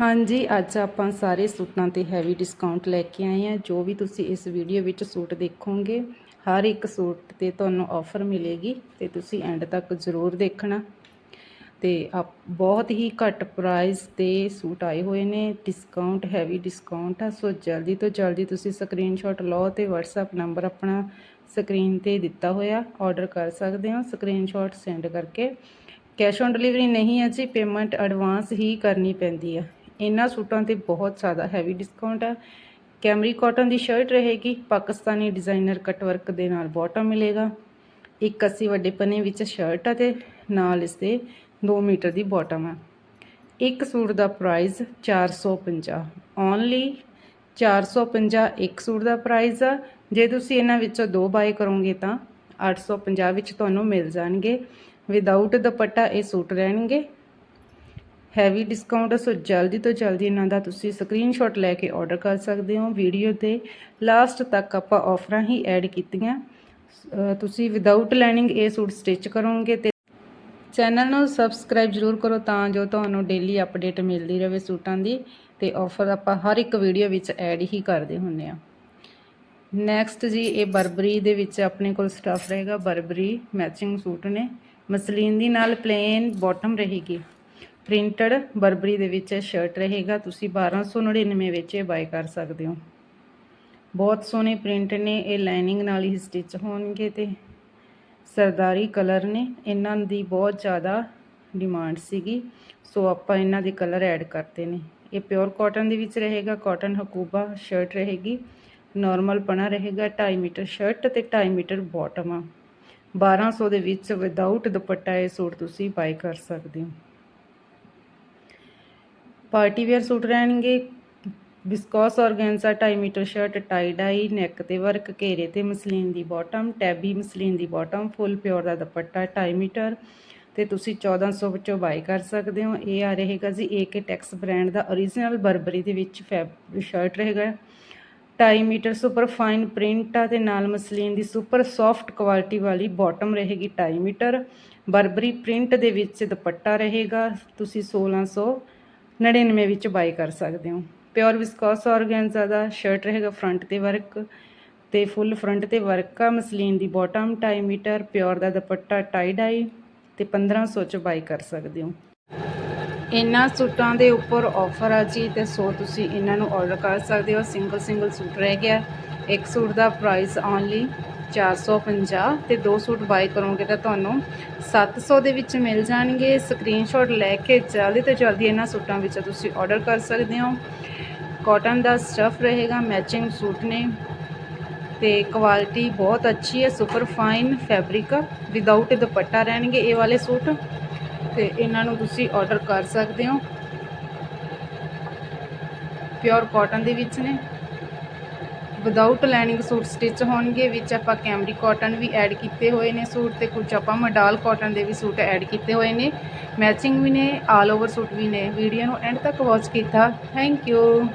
ਹਾਂਜੀ, ਅੱਜ ਆਪਾਂ ਸਾਰੇ ਸੂਟਾਂ ਤੇ ਹੈਵੀ ਡਿਸਕਾਊਂਟ ਲੈ ਕੇ ਆਏ ਹਾਂ। ਜੋ ਵੀ ਤੁਸੀਂ ਇਸ ਵੀਡੀਓ ਵਿੱਚ ਸੂਟ ਦੇਖੋਗੇ, ਹਰ ਇੱਕ ਸੂਟ ਤੇ ਤੁਹਾਨੂੰ ਆਫਰ ਮਿਲੇਗੀ ਤੇ ਤੁਸੀਂ ਐਂਡ ਤੱਕ ਜ਼ਰੂਰ ਦੇਖਣਾ। ਤੇ ਆਪ, ਬਹੁਤ ਹੀ ਘੱਟ ਪ੍ਰਾਈਸ ਤੇ ਸੂਟ ਆਏ ਹੋਏ ਨੇ। ਡਿਸਕਾਊਂਟ ਹੈਵੀ ਡਿਸਕਾਊਂਟ ਆ। ਸੋ ਜਲਦੀ ਤੋਂ ਜਲਦੀ ਤੁਸੀਂ ਸਕਰੀਨਸ਼ਾਟ ਲਓ ਤੇ WhatsApp ਨੰਬਰ ਆਪਣਾ ਸਕਰੀਨ ਤੇ ਦਿੱਤਾ ਹੋਇਆ। ਆਰਡਰ ਕਰ ਸਕਦੇ ਹੋ। ਸਕਰੀਨਸ਼ਾਟ ਸੈਂਡ ਕਰਕੇ। ਕੈਸ਼ ਔਨ ਡਿਲੀਵਰੀ ਨਹੀਂ ਹੈ ਜੀ ਪੇਮੈਂਟ ਐਡਵਾਂਸ ਹੀ ਕਰਨੀ ਪੈਂਦੀ ਆ। ਇਹਨਾਂ ਸੂਟਾਂ ਤੇ ਬਹੁਤ ਜ਼ਿਆਦਾ ਹੈਵੀ ਡਿਸਕਾਊਂਟ ਹੈ ਕੈਮਰੀ ਕਾਟਨ ਦੀ ਸ਼ਰਟ ਰਹੇਗੀ, ਪਾਕਿਸਤਾਨੀ ਡਿਜ਼ਾਈਨਰ ਕਟ ਵਰਕ ਦੇ ਨਾਲ ਬਾਟਮ ਮਿਲੇਗਾ। ਇੱਕ ਅੱਸੀ ਵੱਡੇ ਪਨੇ ਵਿੱਚ ਸ਼ਰਟ ਹੈ ਤੇ ਨਾਲ ਇਸ ਦੇ 2 ਮੀਟਰ ਦੀ ਬਾਟਮ ਹੈ ਇੱਕ ਸੂਟ ਦਾ ਪ੍ਰਾਈਸ 450 ਓਨਲੀ 450 ਇੱਕ ਸੂਟ ਦਾ ਪ੍ਰਾਈਸ ਆ। ਜੇ ਤੁਸੀਂ ਇਹਨਾਂ ਵਿੱਚੋਂ ਦੋ ਬਾਏ ਕਰੋਗੇ ਤਾਂ 850 ਵਿੱਚ ਤੁਹਾਨੂੰ ਮਿਲ ਜਾਣਗੇ। ਵਿਦਆਊਟ ਦੁਪੱਟਾ ਇਹ ਸੂਟ ਰਹਿਣਗੇ। ਹੈਵੀ ਡਿਸਕਾਊਂਟ ਸੋ ਜਲਦੀ ਤੋਂ ਜਲਦੀ ਇਹਨਾਂ ਦਾ ਤੁਸੀਂ ਸਕਰੀਨਸ਼ਾਟ ਲੈ ਕੇ ਆਰਡਰ ਕਰ ਸਕਦੇ ਹੋ। ਵੀਡੀਓ ਤੇ ਲਾਸਟ ਤੱਕ ਆਪਾਂ ਆਫਰਾਂ ਹੀ ਐਡ ਕੀਤੀਆਂ। ਤੁਸੀਂ ਵਿਦਆਊਟ ਲਾਈਨਿੰਗ ਇਹ ਸੂਟ ਸਟਿਚ ਕਰੋਗੇ ਤੇ ਚੈਨਲ ਨੂੰ ਸਬਸਕ੍ਰਾਈਬ ਜ਼ਰੂਰ ਕਰੋ ਤਾਂ ਜੋ ਤੁਹਾਨੂੰ ਡੇਲੀ ਅਪਡੇਟ ਮਿਲਦੀ ਰਹੇ ਸੂਟਾਂ ਦੀ ਤੇ ਆਫਰ ਆਪਾਂ ਹਰ ਇੱਕ ਵੀਡੀਓ ਵਿੱਚ ਐਡ ਹੀ ਕਰਦੇ ਹੁੰਨੇ ਆ ਨੈਕਸਟ ਜੀ, ਇਹ ਬਰਬਰੀ ਦੇ ਵਿੱਚ ਆਪਣੇ ਕੋਲ ਸਟਫ ਰਹੇਗਾ। ਬਰਬਰੀ ਮੈਚਿੰਗ ਸੂਟ ਨੇ। ਮਸਲੀਨ ਦੀ ਨਾਲ ਪਲੇਨ ਬਾਟਮ ਰਹੇਗੀ। ਪ੍ਰਿੰਟਡ ਬਰਬਰੀ ਦੇ ਵਿੱਚ ਸ਼ਰਟ ਰਹੇਗਾ, ਤੁਸੀਂ 1299 ਵਿੱਚ ਇਹ ਬਾਈ ਕਰ ਸਕਦੇ ਹੋ। ਬਹੁਤ ਸੋਹਣੇ ਪ੍ਰਿੰਟ ਨੇ, ਇਹ ਲਾਈਨਿੰਗ ਨਾਲ ਹੀ ਸਟਿਚ ਹੋਣਗੇ ਤੇ ਸਰਦਾਰੀ ਕਲਰ ਨੇ, ਇਹਨਾਂ ਦੀ ਬਹੁਤ ਜ਼ਿਆਦਾ ਡਿਮਾਂਡ ਸੀਗੀ, ਸੋ ਆਪਾਂ ਇਹਨਾਂ ਦੇ ਕਲਰ ਐਡ ਕਰਤੇ ਨੇ। ਇਹ ਪਿਓਰ ਕਾਟਨ ਦੇ ਵਿੱਚ ਰਹੇਗਾ ਕਾਟਨ ਹਕੂਬਾ ਸ਼ਰਟ ਰਹੇਗੀ ਨਾਰਮਲ ਪਣਾ ਰਹੇਗਾ 2.5 ਮੀਟਰ ਸ਼ਰਟ ਤੇ 2.5 ਮੀਟਰ ਬਾਟਮ ਆ। 1200 ਦੇ ਵਿੱਚ ਵਿਦਆਊਟ ਦੁਪੱਟਾ ਇਹ ਸੂਟ ਤੁਸੀਂ ਬਾਈ ਕਰ ਸਕਦੇ ਹੋ। ਪਾਰਟੀ ਵੇਅਰ ਸੂਟ ਰਹਿਣਗੇ। Viscose organza 2.5 metre shirt tie dye neck ਤੇ ਵਰਕ ਘੇਰੇ ਤੇ ਮਸਲੀਨ ਦੀ ਬਾਟਮ ਟੈਬੀ ਮਸਲੀਨ ਦੀ ਬਾਟਮ ਫੁੱਲ ਪਿਓਰ ਦਾ ਦੁਪੱਟਾ 2.5 ਮੀਟਰ। ਤੇ ਤੁਸੀਂ 1400 ਵਿੱਚੋਂ ਬਾਈ ਕਰ ਸਕਦੇ ਹੋ। ਇਹ ਆ ਰਹੇਗਾ ਜੀ ਏਕੇ ਟੈਕਸ ਬ੍ਰਾਂਡ ਦਾ origignal ਬਰਬਰੀ ਦੇ ਵਿੱਚ ਫੈਬ ਸ਼ਰਟ ਰਹੇਗਾ। 2.5 ਮੀਟਰ ਸੁਪਰ ਫਾਈਨ ਪ੍ਰਿੰਟ ਆ ਤੇ ਨਾਲ ਮਸਲੀਨ ਦੀ ਸੁਪਰ ਸੌਫਟ ਕੁਆਲਿਟੀ ਵਾਲੀ ਬਾਟਮ ਰਹੇਗੀ 2.5 ਮੀਟਰ। ਬਰਬਰੀ ਪ੍ਰਿੰਟ ਦੇ ਵਿੱਚ ਦੁਪੱਟਾ ਰਹੇਗਾ। ਤੁਸੀਂ 1699 ਵਿੱਚ ਬਾਈ ਕਰ ਸਕਦੇ ਹੋ। ਪਿਓਰ ਵਿਸਕੋਸ ਔਰਗੈਂਜ਼ਾ ਦਾ ਸ਼ਰਟ ਰਹੇਗਾ ਫਰੰਟ ਤੇ ਵਰਕ ਤੇ ਫੁੱਲ ਫਰੰਟ ਤੇ ਵਰਕ ਆ। ਮਸਲੀਨ ਦੀ ਬਾਟਮ 2.5 ਮੀਟਰ ਪਿਓਰ ਦਾ ਦੁਪੱਟਾ ਟਾਈ ਡਾਈ ਤੇ 1500 ਚ ਬਾਈ ਕਰ ਸਕਦੇ ਹੋ। ਇਹਨਾਂ ਸੂਟਾਂ ਦੇ ਉੱਪਰ ਆਫਰ ਆ ਜੀ ਤੇ ਸੋ ਤੁਸੀਂ ਇਹਨਾਂ ਨੂੰ ਆਰਡਰ ਕਰ ਸਕਦੇ ਹੋ। ਸਿੰਗਲ ਸਿੰਗਲ ਸੂਟ ਰਹਿ ਗਿਆ। ਇੱਕ ਸੂਟ ਦਾ ਪ੍ਰਾਈਸ ਓਨਲੀ 450 ਤੇ ਦੋ ਸੂਟ ਬਾਈ ਕਰੋਗੇ ਤਾਂ ਤੁਹਾਨੂੰ 700 ਦੇ ਵਿੱਚ ਮਿਲ ਜਾਣਗੇ। ਸਕਰੀਨਸ਼ਾਟ ਲੈ ਕੇ ਜਲਦੀ ਤੋਂ ਜਲਦੀ ਇਹਨਾਂ ਸੂਟਾਂ ਵਿੱਚ ਤੁਸੀਂ ਆਰਡਰ ਕਰ ਸਕਦੇ ਹੋ। ਕਾਟਨ ਦਾ ਸਟਫ ਰਹੇਗਾ ਮੈਚਿੰਗ ਸੂਟ ਨੇ। ਤੇ ਕੁਆਲਿਟੀ ਬਹੁਤ ਅੱਛੀ ਹੈ super fine fabric without dupatta ਰਹਿਣਗੇ ਇਹ ਵਾਲੇ ਸੂਟ। ਤੇ ਇਹਨਾਂ ਨੂੰ ਤੁਸੀਂ ਆਰਡਰ ਕਰ ਸਕਦੇ ਹੋ। ਪਿਓਰ ਕਾਟਨ ਦੇ ਵਿੱਚ ਨੇ। ਵਿਦਆਊਟ ਲਾਈਨਿੰਗ ਸੂਟ ਸਟਿਚ ਹੋਣਗੇ, ਵਿੱਚ ਆਪਾਂ ਕੈਮਰੀ ਕਾਟਨ ਵੀ ਐਡ ਕੀਤੇ ਹੋਏ ਨੇ ਸੂਟ ਤੇ ਕੁਝ ਆਪਾਂ ਮਡਾਲ ਕਾਟਨ ਦੇ ਵੀ ਸੂਟ ਐਡ ਕੀਤੇ ਹੋਏ ਨੇ। ਮੈਚਿੰਗ ਵੀ ਨੇ ਆਲ ਓਵਰ ਸੂਟ ਵੀ ਨੇ। ਵੀਡੀਓ ਨੂੰ ਐਂਡ ਤੱਕ ਵਾਚ ਕੀਤਾ। Thank you